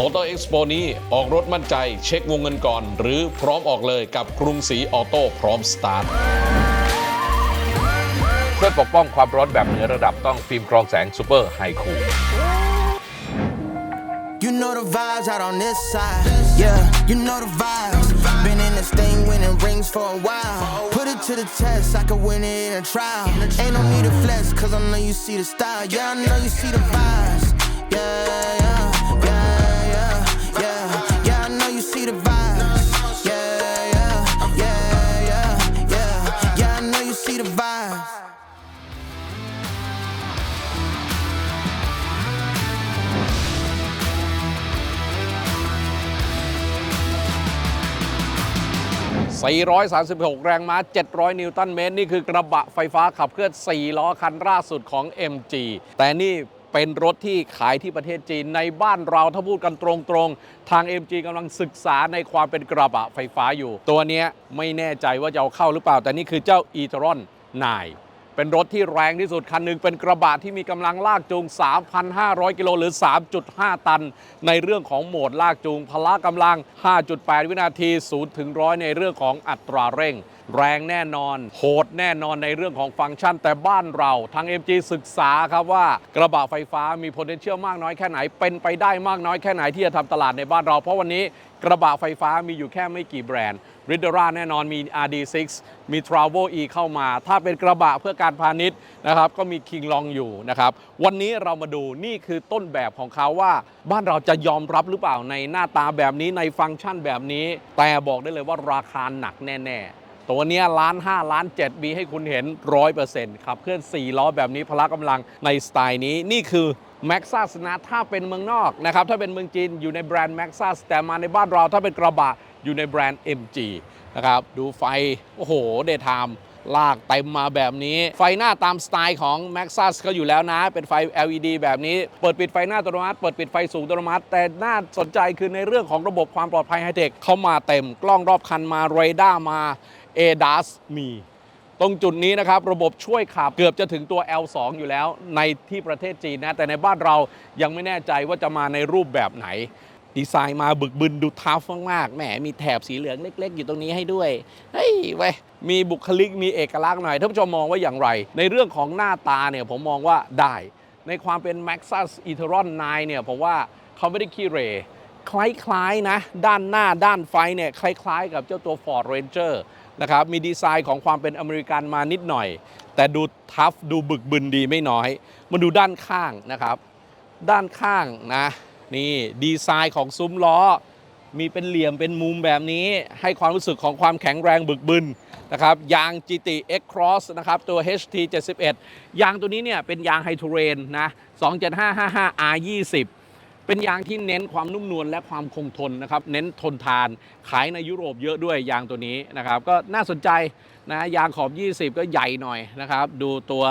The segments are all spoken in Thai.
มอเตอร์เอ็กซ์โปนี้ออกรถมั่นใจเช็ควงเงินก่อน หรือพร้อมออกเลยกับกรุงศรีออโต้พร้อมสตาร์ทเพื่อปกป้องความร้อนแบบเหนือระดับต้องฟิล์มกรองแสงซูเปอร์ไฮคู You know the vibes out on this side. Yeah, you know the vibes. Been in this thing winning rings for a while. Put it to the test, I could win it in a trial. Ain't no need to flex, cause I know you see the style. Yeah, I know you see the vibes. Yeah, yeah, 436 แรงม้า 700 นิวตันเมตร นี่คือกระบะไฟฟ้าขับเคลื่อน 4 ล้อคันล่าสุดของ MG แต่นี่เป็นรถที่ขายที่ประเทศจีนในบ้านเราถ้าพูดกันตรงๆ ทาง MG กำลังศึกษาในความเป็นกระบะไฟฟ้าอยู่ ตัวนี้ไม่แน่ใจว่าจะเอาเข้าหรือเปล่า แต่นี่คือเจ้า e t r o n 9 เป็นรถที่แรงที่สุดคันหนึ่งเป็นกระบะที่มีกำลังลากจูง 3,500 กิโลหรือ 3.5 ตัน ในเรื่องของโหมดลากจูงพละกำลัง 5.8 วินาที 0 ถึง 100 ในเรื่องของอัตราเร่ง แรงแน่นอน โหดแน่นอนในเรื่องของฟังก์ชัน แต่บ้านเราทาง MG ศึกษาครับว่ากระบะไฟฟ้ามี potential มากน้อยแค่ไหน เป็นไปได้มากน้อยแค่ไหนที่จะทำตลาดในบ้านเรา เพราะวันนี้กระบะไฟฟ้ามีอยู่แค่ไม่กี่แบรนด์ริดเดอร่าแน่นอนมี RD6 มี Travel E เข้ามา ถ้าเป็นกระบะเพื่อการพาณิชย์นะครับ ก็มี King Long อยู่นะครับ วันนี้เรามาดูนี่คือต้นแบบของเขาว่า บ้านเราจะยอมรับหรือเปล่าในหน้าตาแบบนี้ในฟังก์ชันแบบนี้ แต่บอกได้เลยว่าราคาหนักแน่ ๆ ตัวนี้ล้าน5ล้าน7มีให้คุณเห็น100%ครับเคลื่อน4ล้อแบบนี้พละกำลังในสไตล์นี้นี่คือ m a x ซัสนะถ้าเป็นเมืองนอกนะครับ ถ้าเป็นเมืองจีนอยู่ในแบรนด์ m a x ซัสแต่มาในบ้านเราถ้าเป็นกระบะอยู่ในแบรนด์ MG นะครับ ดูไฟ โอ้โห เดทามลากเต็มมาแบบนี้ ไฟหน้าตามสไตล์ของ m a x ซัสก็อยู่แล้วนะ เป็นไฟ LED แบบนี้ เปิดปิดไฟหน้าอัตโนมัติ เปิดปิดไฟสูงอัตโนมัติ แต่น่าสนใจคือในเรื่องของระบบความปลอดภัยไฮเทคเข้ามาเต็ม กล้องรอบคันมาเรดาร์มา ADAS มีตรงจุดนี้นะครับ ระบบช่วยขับเกือบจะถึงตัว L2 อยู่แล้วในที่ประเทศจีนนะ แต่ในบ้านเรายังไม่แน่ใจว่าจะมาในรูปแบบไหน ดีไซน์มาบึกบึนดูทัฟมากๆแหมมีแถบสีเหลืองเล็ก ๆ อยู่ตรงนี้ให้ด้วย เฮ้ยเว้ยมีบุคลิกมีเอกลักษณ์หน่อยท่านผู้ชมมองว่าอย่างไร ในเรื่องของหน้าตาเนี่ยผมมองว่าได้ ในความเป็น Maxus e t e r o n 9 เนี่ยผมว่าเขาไม่ได้ขี้เหรคล้ายๆนะ ด้านหน้าด้านไฟเนี่ยคล้ายๆ กับเจ้าตัว Ford Ranger นะครับมีดีไซน์ของความเป็นอเมริกันมานิดหน่อย แต่ดูทัฟดูบึกบึนดีไม่น้อยมาดูด้านข้างนะครับ ด้านข้างนะนี่ดีไซน์ของซุ้มล้อ มีเป็นเหลี่ยมเป็นมุมแบบนี้ ให้ความรู้สึกของความแข็งแรงบึกบึนนะครับยาง GT X Cross นะครับตัว HT 71ยางตัวนี้เนี่ยเป็นยางไฮทูเรนนะ 27555 R20 เป็นยางที่เน้นความนุ่มนวลและความคงทนนะครับ เน้นทนทาน ขายในยุโรปเยอะด้วยยางตัวนี้นะครับ ก็น่าสนใจนะยางขอบ 20 ก็ใหญ่หน่อยนะครับ ดูตัว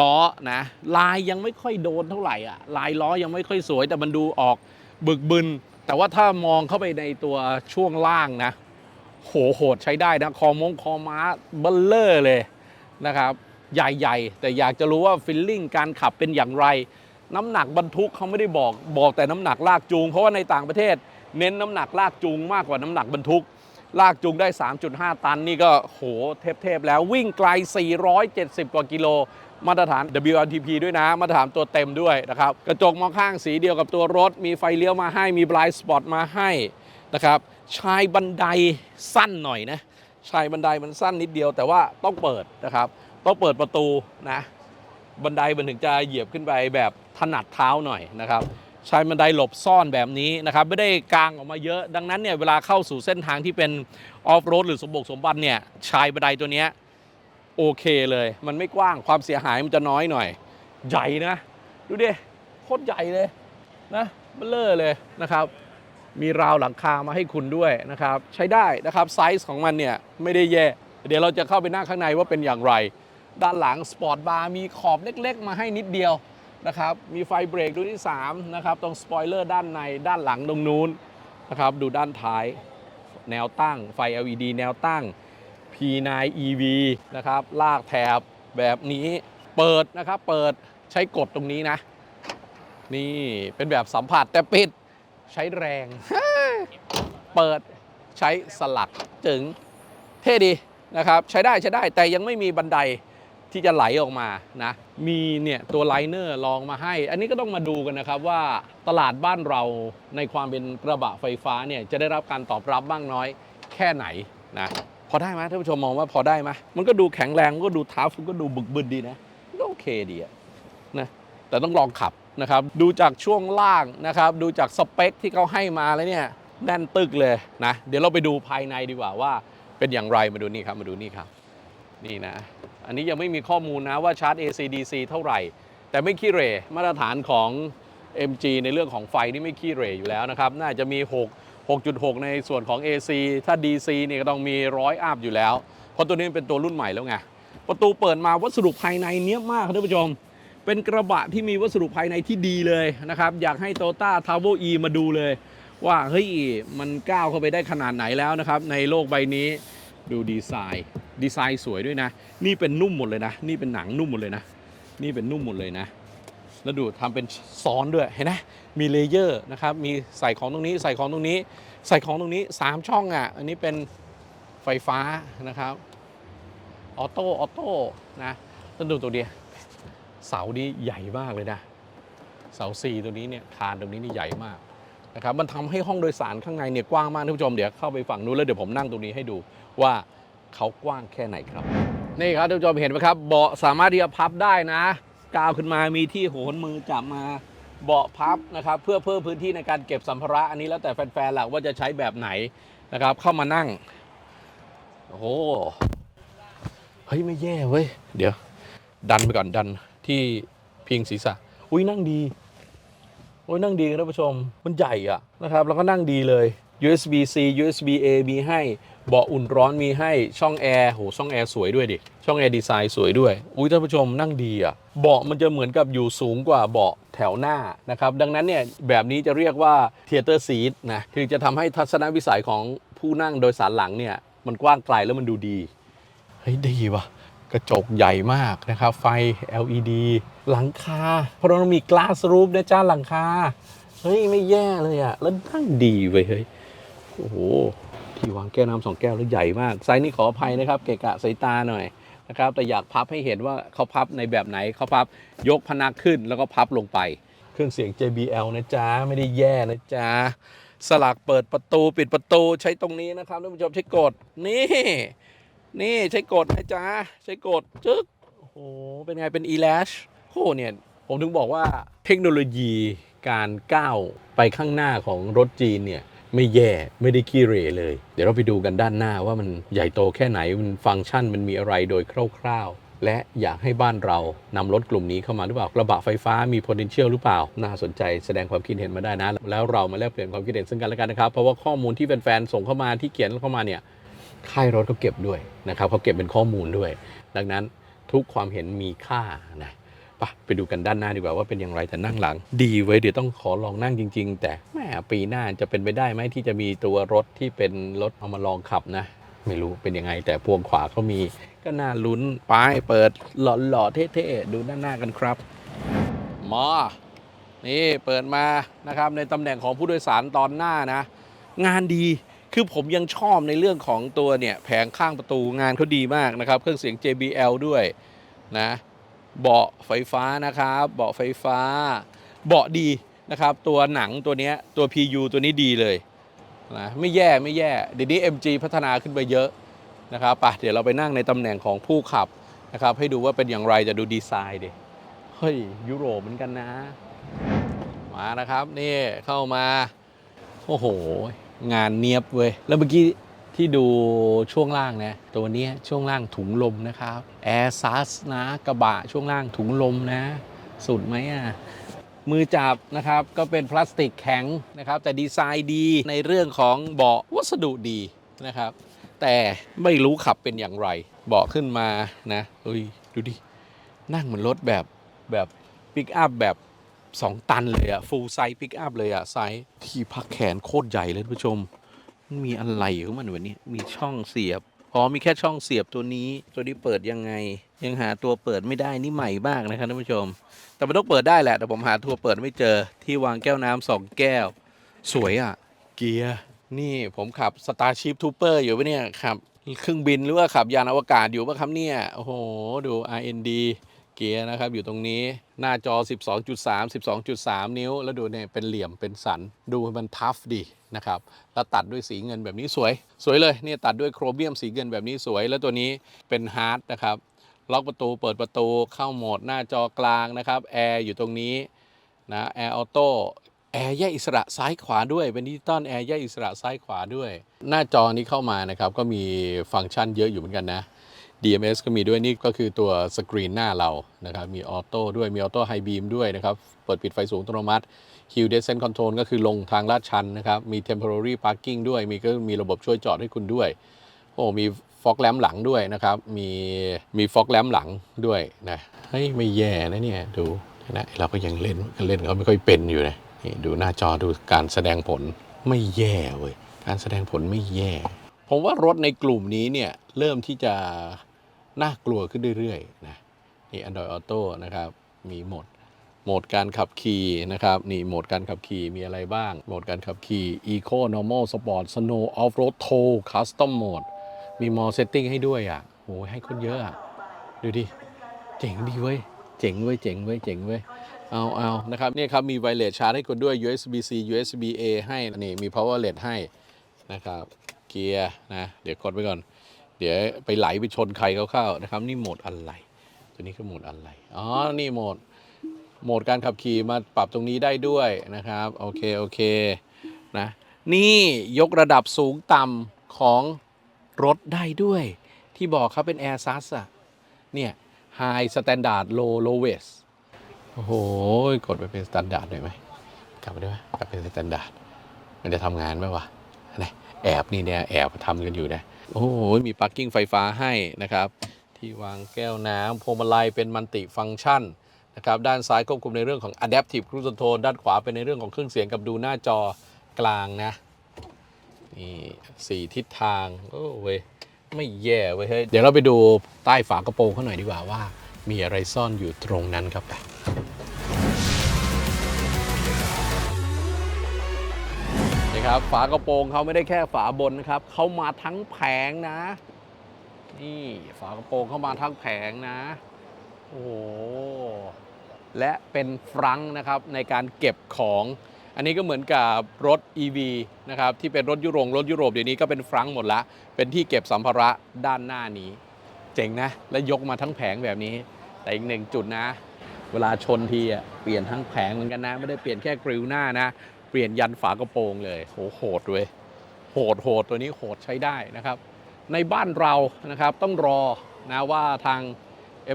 ล้อนะลายยังไม่ค่อยโดนเท่าไหร่อะลายล้อยังไม่ค่อยสวย แต่มันดูออกบึกบึน แต่ว่าถ้ามองเข้าไปในตัวช่วงล่างนะโหโหดใช้ได้นะคอมงคอม้าเบลเลอร์เลยนะครับ ใหญ่ ๆ แต่อยากจะรู้ว่าฟิลลิ่งการขับเป็นอย่างไร น้ำหนักบรรทุกเขาไม่ได้บอกบอกแต่น้ำหนักลากจูง เพราะว่าในต่างประเทศ เน้นน้ำหนักลากจูงมากกว่าน้ำหนักบรรทุก ลากจูงได้ 3.5 ตันนี่ก็โหเทพๆแล้ววิ่งไกล 470 กว่ากิโลมาตรฐาน WLTP ด้วยนะ มาตรฐานตัวเต็มด้วยนะครับ กระจกมองข้างสีเดียวกับตัวรถ มีไฟเลี้ยวมาให้ มีบลายสปอตมาให้นะครับ ชายบันไดสั้นหน่อยนะ ชายบันไดมันสั้นนิดเดียว แต่ว่าต้องเปิดนะครับ ต้องเปิดประตูนะ บันไดมันถึงจะเหยียบขึ้นไปแบบ ถนัดเท้าหน่อยนะครับใช้บันไดหลบซ่อนแบบนี้นะครับไม่ได้กางออกมาเยอะ ดังนั้นเนี่ยเวลาเข้าสู่เส้นทางที่เป็นออฟโรดหรือสมบุกสมบันเนี่ยชายบันไดตัวนี้โอเคเลย มันไม่กว้างความเสียหายมันจะน้อยหน่อย ใหญ่นะ ดูดิโคตรใหญ่เลยนะเบลเลอร์เลยนะครับ มีราวหลังคามาให้คุณด้วยนะครับ ใช้ได้นะครับไซส์ของมันเนี่ยไม่ได้แย่ เดี๋ยวเราจะเข้าไปนั่งข้างในว่าเป็นอย่างไร ด้านหลังสปอร์ตบาร์มีขอบเล็ก ๆ มาให้นิดเดียว นะครับ มีไฟเบรกดวงที่ 3 นะครับ ตรงสปอยเลอร์ด้านในด้านหลังตรงนู้นนะครับ ดูด้านท้าย แนวตั้ง ไฟ LED แนวตั้ง P9 EV นะครับ ลากแถบแบบนี้ เปิดนะครับ เปิดใช้กดตรงนี้นะ นี่เป็นแบบสัมผัสแต่ปิดใช้แรง เปิดใช้สลักจึงเท่ดีนะครับ ใช้ได้ใช้ได้แต่ยังไม่มีบันได ที่จะไหลออกมานะมีเนี่ยตัวไลเนอร์ลองมาให้ อันนี้ก็ต้องมาดูกันนะครับว่าตลาดบ้านเราในความเป็นกระบะไฟฟ้าเนี่ยจะได้รับการตอบรับบ้างน้อยแค่ไหนนะพอได้ไหมท่านผู้ชมมองว่าพอได้ไหมมันก็ดูแข็งแรงก็ดูทัฟมันก็ดูบึกบึนดีนะก็โอเคดีนะแต่ต้องลองขับนะครับดูจากช่วงล่างนะครับดูจากสเปคที่เขาให้มาแล้วเนี่ยแน่นตึกเลยนะเดี๋ยวเราไปดูภายในดีกว่าว่าเป็นอย่างไรมาดูนี่ครับมาดูนี่ครับ นี่นะ อันนี้ยังไม่มีข้อมูลนะว่าชาร์จ AC DC เท่าไหร่ แต่ไม่ขี้เหร่มาตรฐานของ MG ในเรื่องของไฟนี่ไม่ขี้เหร่อยู่แล้วนะครับ น่าจะมี 6 6.6 ในส่วนของ AC ถ้า DC เนี่ยก็ต้องมีร้อยอัพอยู่แล้ว เพราะตัวนี้เป็นตัวรุ่นใหม่แล้วไง ประตูเปิดมาวัสดุภายในเนี้ยมากครับท่านผู้ชม เป็นกระบะที่มีวัสดุภายในที่ดีเลยนะครับ อยากให้โตต้าทาวเวอร์อีมาดูเลย ว่าเฮ้ยมันก้าวเข้าไปได้ขนาดไหนแล้วนะครับในโลกใบนี้ ดูดีไซน์ดีไซน์สวยด้วยนะ นี่เป็นนุ่มหมดเลยนะ นี่เป็นหนังนุ่มหมดเลยนะ นี่เป็นนุ่มหมดเลยนะ แล้วดูทำเป็นซ้อนด้วยเห็นไหมมีเลเยอร์นะครับ มีใส่ของตรงนี้ ใส่ของตรงนี้ ใส่ของตรงนี้ 3 ช่องอะ อันนี้เป็นไฟฟ้านะครับ ออโต้ ออโต้นะแล้วดูตัวเดียเสานี้ใหญ่มากเลยนะ เสาสี่ตัวนี้เนี่ยคานตรงนี้นี่ใหญ่มาก นะครับมันทำให้ห้องโดยสารข้างในเนี่ยกว้างมากท่านผู้ชมเดี๋ยวเข้าไปฝั่งนู้นแล้วเดี๋ยวผมนั่งตรงนี้ให้ดูว่าเขากว้างแค่ไหนครับ นี่ครับท่านผู้ชมเห็นไหมครับเบาะสามารถที่จะพับได้นะกาวขึ้นมามีที่โหนมือจับมาเบาะพับนะครับเพื่อเพิ่มพื้นที่ในการเก็บสัมภาระอันนี้แล้วแต่แฟนๆแหละว่าจะใช้แบบไหนนะครับ เข้ามานั่งโอ้โหเฮ้ยไม่แย่เว้ยเดี๋ยว ดันไปก่อนดันที่พิงศีรษะ อุ้ยนั่งดี อ้ยนั่งดีครับท่านผู้ชม มันใหญ่อะนะครับ แล้วก็นั่งดีเลย USB C USB A มีให้เบาะอุ่นร้อนมีให้ช่องแอร์โหช่องแอร์สวยด้วยดิ ช่องแอร์ดีไซน์สวยด้วย อุ้ยท่านผู้ชมนั่งดีอะเบาะมันจะเหมือนกับอยู่สูงกว่าเบาะแถวหน้านะครับ ดังนั้นเนี่ยแบบนี้จะเรียกว่าเทเตอร์ซีทนะคือจะทำให้ทัศนวิสัยของผู้นั่งโดยสารหลังเนี่ย มันกว้างไกลแล้วมันดูดี เฮ้ยดีว่ะ กระจกใหญ่มากนะครับ ไฟ LED หลังคาพราะเรามี glass roof นะจ้าหลังคา เฮ้ย ไม่แย่เลยอะแล้วนั่งดีเว้ยเฮ้ย โอ้โห ที่วางแก้วน้ำสองแก้วแล้วใหญ่มาก ไซส์นี้ขออภัยนะครับ เกะกะสายตาหน่อยนะครับ แต่อยากพับให้เห็นว่าเขาพับในแบบไหนเขาพับยกพนักขึ้นแล้วก็พับลงไป เครื่องเสียง JBL นะจ๊ะ ไม่ได้แย่นะจ๊ะ สลักเปิดประตูปิดประตูใช้ตรงนี้นะครับท่านผู้ชมใช้กดนี่ นี่ใช้กดนะจ๊ะ ใช้กดจึ๊กโอ้โห เป็นไงเป็น e-lash โหเนี่ย ผมถึงบอกว่าเทคโนโลยีการก้าวไปข้างหน้าของรถจีนเนี่ย ไม่แย่ไม่ได้ขี้เรเลย เดี๋ยวเราไปดูกันด้านหน้าว่ามันใหญ่โตแค่ไหน มันฟังก์ชันมันมีอะไรโดยคร่าวๆ และอยากให้บ้านเรานำรถกลุ่มนี้เข้ามาหรือเปล่ากระบะไฟฟ้ามี potential หรือเปล่า น่าสนใจแสดงความคิดเห็นมาได้นะ แล้วเรามาแลกเปลี่ยนความคิดเห็นซึ่งกันและกันนะครับเพราะว่าข้อมูลที่แฟนๆส่งเข้ามาที่เขียนเข้ามาเนี่ย ค่ายรถเขาเก็บด้วยนะครับเขาเก็บเป็นข้อมูลด้วย ดังนั้นทุกความเห็นมีค่านะไปไปดูกันด้านหน้าดีกว่าว่าเป็นอย่างไรแต่นั่งหลัง ดีไว้เดี๋ยวต้องขอลองนั่งจริง ๆ แต่แหมปีหน้าจะเป็นไปได้ไหมที่จะมีตัวรถที่เป็นรถเอามาลองขับนะ ไม่รู้เป็นยังไง แต่พวงขวาเขามี ก็น่าลุ้นไปเปิดหล่อๆเท่ๆดูด้านหน้ากันครับมานี่เปิดมานะครับในตำแหน่งของผู้โดยสารตอนหน้านะ งานดี คือผมยังชอบในเรื่องของตัวเนี่ยแผงข้างประตูงานเขาดีมากนะครับ เครื่องเสียง JBL ด้วยนะเบาะไฟฟ้านะครับเบาะไฟฟ้า เบาะดีนะครับ ตัวหนังตัวเนี้ยตัว PU ตัวนี้ดีเลยนะไม่แย่ไม่แย่เดี๋ยวนี้ MG พัฒนาขึ้นไปเยอะนะครับไปเดี๋ยวเราไปนั่งในตำแหน่งของผู้ขับนะครับ ให้ดูว่าเป็นอย่างไรจะดูดีไซน์ดิเฮ้ยยุโรปเหมือนกันนะ มานะครับ นี่เข้ามา โอ้โห งานเนียบเว้ย แล้วเมื่อกี้ที่ดูช่วงล่างนะตัวนี้ช่วงล่างถุงลมนะครับ แอร์ซัสนะกระบะช่วงล่างถุงลมนะ สุดไหมอะมือจับนะครับก็เป็นพลาสติกแข็งนะครับ แต่ดีไซน์ดีในเรื่องของเบาะวัสดุดีนะครับ แต่ไม่รู้ขับเป็นอย่างไร เบาะขึ้นมานะเฮ้ยดูดิ นั่งเหมือนรถแบบแบบปิกอัพแบบ 2 ตันเลยอะฟูลไซส์ปิกอัพเลยอะไซส์ที่พักแขนโคตรใหญ่เลยท่านผู้ชม มีอะไรของมันวันนี้มีช่องเสียบอ๋อมีแค่ช่องเสียบตัวนี้ ตัวนี้เปิดยังไง ยังหาตัวเปิดไม่ได้นี่ใหม่มากนะครับท่านผู้ชม แต่มันต้องเปิดได้แหละแต่ผมหาตัวเปิดไม่เจอที่วางแก้วน้ำสองแก้ว สวยอะ เกียร์นี่ผมขับ Starship Trooper อยู่ปะเนี่ยขับเครื่องบินหรือว่าขับยานอวกาศอยู่ปะครับเนี่ยโอ้โหดู RND เกียร์นะครับอยู่ตรงนี้หน้าจอ 12.3 12.3 นิ้ว แล้วดูเนี่ยเป็นเหลี่ยมเป็นสัน ดูมันทัฟดีนะครับแล้วตัดด้วยสีเงินแบบนี้สวย สวยเลยเนี่ยตัดด้วยโครเมียมสีเงินแบบนี้สวย แล้วตัวนี้เป็นฮาร์ดนะครับล็อกประตูเปิดประตูเข้าโหมดหน้าจอกลางนะครับแอร์อยู่ตรงนี้นะแอร์ออโต้แอร์แยกอิสระซ้ายขวาด้วย เป็นดิจิตอลแอร์แยกอิสระซ้ายขวาด้วย หน้าจอนี้เข้ามานะครับก็มีฟังก์ชันเยอะอยู่เหมือนกันนะ DMS ก็มีด้วยนี่ก็คือตัวสกรีนหน้าเรานะครับมีออโต้ด้วยมีออโต้ไฮบีมด้วยนะครับ เปิดปิดไฟสูงอัตโนมัติ Hill Descent Control ก็คือลงทางลาดชันนะครับ มี Temporary Parking ด้วย มีก็มีระบบช่วยจอดให้คุณด้วย โอ้มีฟอกแลมหลังด้วยนะครับ มีมีฟอกแลมหลังด้วยนะเฮ้ยไม่แย่นะเนี่ยดูนะเราก็ยังเล่นเล่นเขาไม่ค่อยเป็นอยู่นะนี่ดูหน้าจอดูการแสดงผลไม่แย่เว้ยการแสดงผลไม่แย่ผมว่ารถในกลุ่มนี้เนี่ยเริ่มที่จะ น่ากลัวขึ้นเรื่อยๆนะนี่ Android Auto นะครับ มีโหมดโหมดการขับขี่นะครับ นี่โหมดการขับขี่มีอะไรบ้าง โหมดการขับขี่ Eco Normal Sport Snow Off Road Tow Custom Mode มีมอเซตติ้งให้ด้วยอะโหให้คนเยอะอะ ดูดิ เจ๋งดีเว้ย เจ๋งเว้ย เจ๋งเว้ย เจ๋งเว้ย เอาเอานะครับเนี่ยครับ มีไวเลสชาร์จให้คุณด้วย USB C USB A ให้ นี่ มี power LED ให้นะครับ เกียร์นะ เดี๋ยวกดไปก่อน เดี๋ยวไปไหลไปชนใครเข้าๆนะครับ นี่โหมดอะไร ตัวนี้คือโหมดอะไรอ๋อนี่โหมดโหมดการขับขี่มาปรับตรงนี้ได้ด้วยนะครับ โอเค โอเคนะนี่ยกระดับสูงต่ำของรถได้ด้วย ที่บอกเขาเป็น Air s u s อะเนี่ย High Standard Low Lowest โอ้โห กดไปเป็น Standard หน่อยไหมกลับไปได้ไหมกลับเป็น Standard มันจะทำงานไหมวะ แอบนี่เนี่ยแอบทำกันอยู่นะโอ้โหมีป a r k กิ้งไฟฟ้าให้นะครับ ที่วางแก้วน้ำพวงมาลัยเป็นมัลติฟังก์ชันนะครับด้านซ้ายควบคุมในเรื่องของ Adaptive Cruise Control ด้านขวาเป็นในเรื่องของเครื่องเสียงกับดูหน้าจอกลางนะนี่สี่ทิศทางโอ้เว้ยไม่แย่เว้ยเฮ้ยเดี๋ยวเราไปดูใต้ฝากระโปรงเขาหน่อยดีกว่าว่า มีอะไรซ่อนอยู่ตรงนั้นครับไป นี่ครับ ฝากระโปรงเขาไม่ได้แค่ฝาบนนะครับเขามาทั้งแผงนะ นี่ฝากระโปรงเข้ามาทั้งแผงนะ โอ้โหและเป็นฟรังนะครับในการเก็บของ อันนี้ก็เหมือนกับรถ EV นะครับที่เป็นรถยุโรปรถยุโรปเดี๋ยวนี้ก็เป็นฟรังหมดละ เป็นที่เก็บสัมภาระด้านหน้านี้ เจ๋งนะ และยกมาทั้งแผงแบบนี้ แต่อีกหนึ่งจุดนะ เวลาชนทีอะเปลี่ยนทั้งแผงเหมือนกันนะ ไม่ได้เปลี่ยนแค่กริลหน้านะ เปลี่ยนยันฝากระโปรงเลยโหโหดเว้ยโหดโหดตัวนี้โหดใช้ได้นะครับ ในบ้านเรานะครับต้องรอนะว่าทาง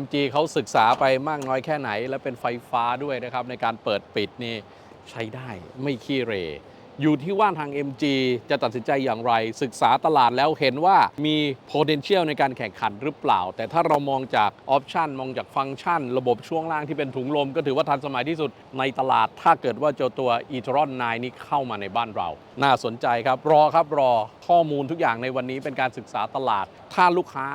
MG เขาศึกษาไปมากน้อยแค่ไหน และเป็นไฟฟ้าด้วยนะครับ ในการเปิดปิดนี่ใช้ได้ไม่ขี้เร อยู่ที่ว่าทาง MG จะตัดสินใจอย่างไร ศึกษาตลาดแล้วเห็นว่ามี potential ในการแข่งขันหรือเปล่า แต่ถ้าเรามองจากออปชันมองจากฟังก์ชัน ระบบช่วงล่างที่เป็นถุงลม ก็ถือว่าทันสมัยที่สุดในตลาด ถ้าเกิดว่าเจ้าตัว e t r o n 9 นี้เข้ามาในบ้านเรา น่าสนใจครับ รอครับรอข้อมูลทุกอย่างในวันนี้เป็นการศึกษาตลาด ถ้าลูกค้า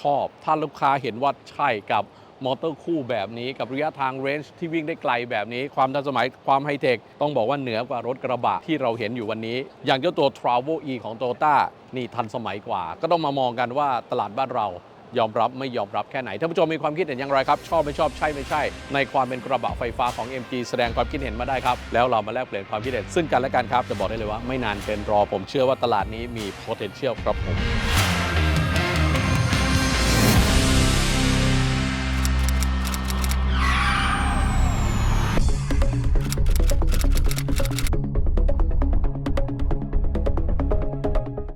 ชอบ ถ้าลูกค้าเห็นว่าใช่กับ มอเตอร์คู่แบบนี้ กับระยะทางเรนจ์ที่วิ่งได้ไกลแบบนี้ ความทันสมัยความไฮเทค ต้องบอกว่าเหนือกว่ารถกระบะที่เราเห็นอยู่วันนี้ อย่างเจ้าตัว Travel E ของ t o y o t a นี่ทันสมัยกว่า ก็ต้องมามองกันว่าตลาดบ้านเรายอมรับไม่ยอมรับแค่ไหนท่านผู้ชมมีความคิดเห็นอย่างไรครับ ชอบไม่ชอบใช่ไม่ใช่ ในความเป็นกระบะไฟฟ้าของ MG แสดงความคิดเห็นมาได้ครับ แล้วเรามาแลกเปลี่ยนความคิดเห็นซึ่งกันและกันครับ จะบอกได้เลยว่าไม่นานเกินรอผมเชื่อว่าตลาดนี้มี potential ครับผม